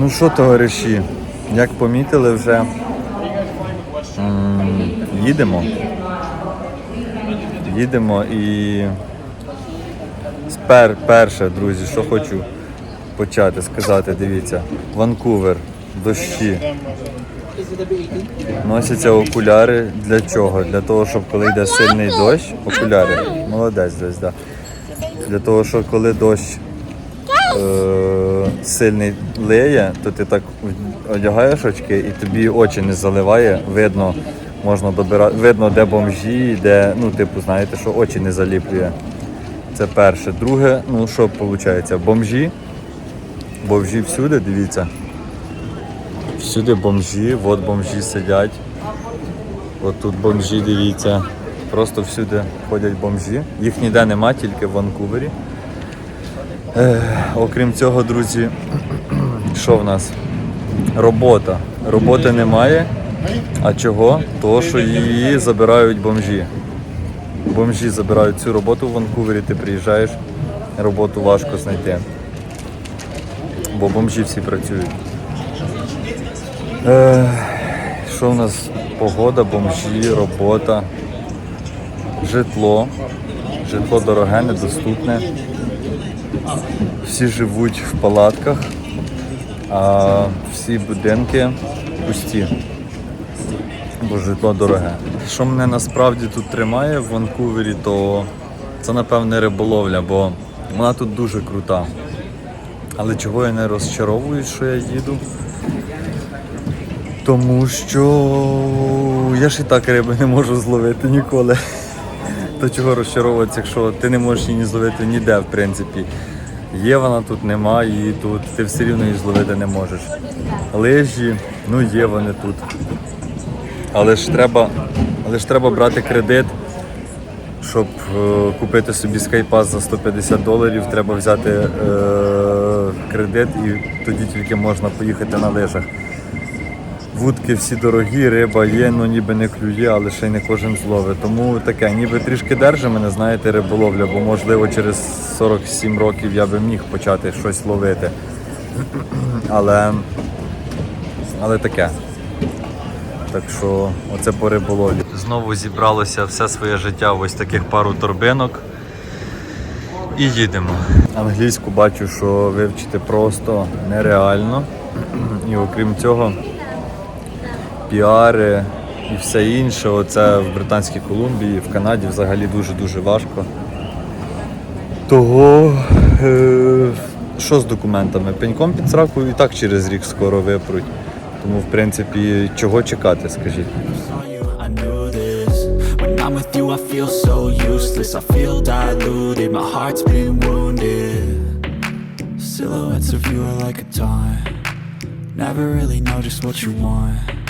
Ну що, товариші, як помітили вже їдемо. Їдемо і спер, перше, друзі, що хочу почати сказати, дивіться, Ванкувер, дощі. Носяться окуляри для чого? Для того, щоб коли йде сильний дощ, окуляри. Молодець десь, да. Для того, щоб коли дощ е, сильний леє, то ти так одягаєш очки і тобі очі не заливає, видно, можна добирати, видно, де бомжі, де, ну, типу, знаєте, що очі не заліплює. Це перше. Друге, ну що виходить, бомжі. Бомжі всюди, дивіться. Всюди бомжі, от бомжі сидять. От тут бомжі, дивіться. Просто всюди ходять бомжі. Їх ніде нема, тільки в Ванкувері. Е, окрім цього, друзі, що в нас? Робота. Роботи немає. А чого? Того, що її забирають бомжі. Бомжі забирають цю роботу в Ванкувері, ти приїжджаєш, роботу важко знайти. Бо бомжі всі працюють. Е, що в нас? Погода, бомжі, робота, житло. Житло дороге, недоступне. Всі живуть в палатках, а всі будинки пусті, бо житло дороге. Що мене насправді тут тримає в Ванкувері, то це напевне риболовля, бо вона тут дуже крута. Але чого я не розчаровуюсь, що я їду? Тому що я ж і так риби не можу зловити ніколи. То чого розчаровуватися, якщо ти не можеш її зловити ніде, в принципі. Є вона тут, нема її тут, ти все рівно її зловити не можеш. Лижі, ну є вони тут. Але ж треба, але ж треба брати кредит, щоб е, купити собі скайпас за 150 доларів, треба взяти е, кредит і тоді тільки можна поїхати на лижах. Вудки всі дорогі, риба є, ну ніби не клює, але ще й не кожен зловить. Тому таке, ніби трішки держи мене, знаєте, риболовля, бо можливо через 47 років я би міг почати щось ловити. Але, але таке. Так що оце по риболовлі. Знову зібралося все своє життя в ось таких пару торбинок. І їдемо. Англійську бачу, що вивчити просто нереально. І окрім цього, піари і все інше. Оце в Британській Колумбії, в Канаді взагалі дуже-дуже важко. Того, е, що з документами? Пеньком під сраку і так через рік скоро випруть. Тому, в принципі, чого чекати, скажіть. with you. Never really know just what you want.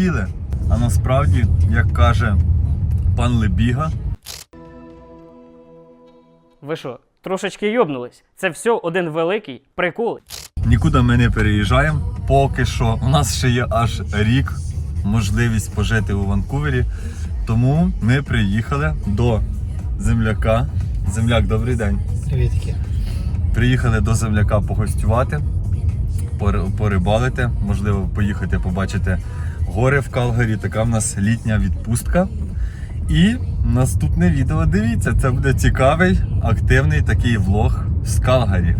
прилетіли, а насправді, як каже пан Лебіга, Ви що, трошечки йобнулись? Це все один великий прикол. нікуди ми не переїжджаємо. Поки що у нас ще є аж рік можливість пожити у Ванкувері. Тому ми приїхали до земляка. Земляк, добрий день. Привітки. Приїхали до земляка погостювати, порибалити, можливо, поїхати побачити гори в Калгарі. Така в нас літня відпустка. І наступне відео дивіться, це буде цікавий, активний такий влог з Калгарі.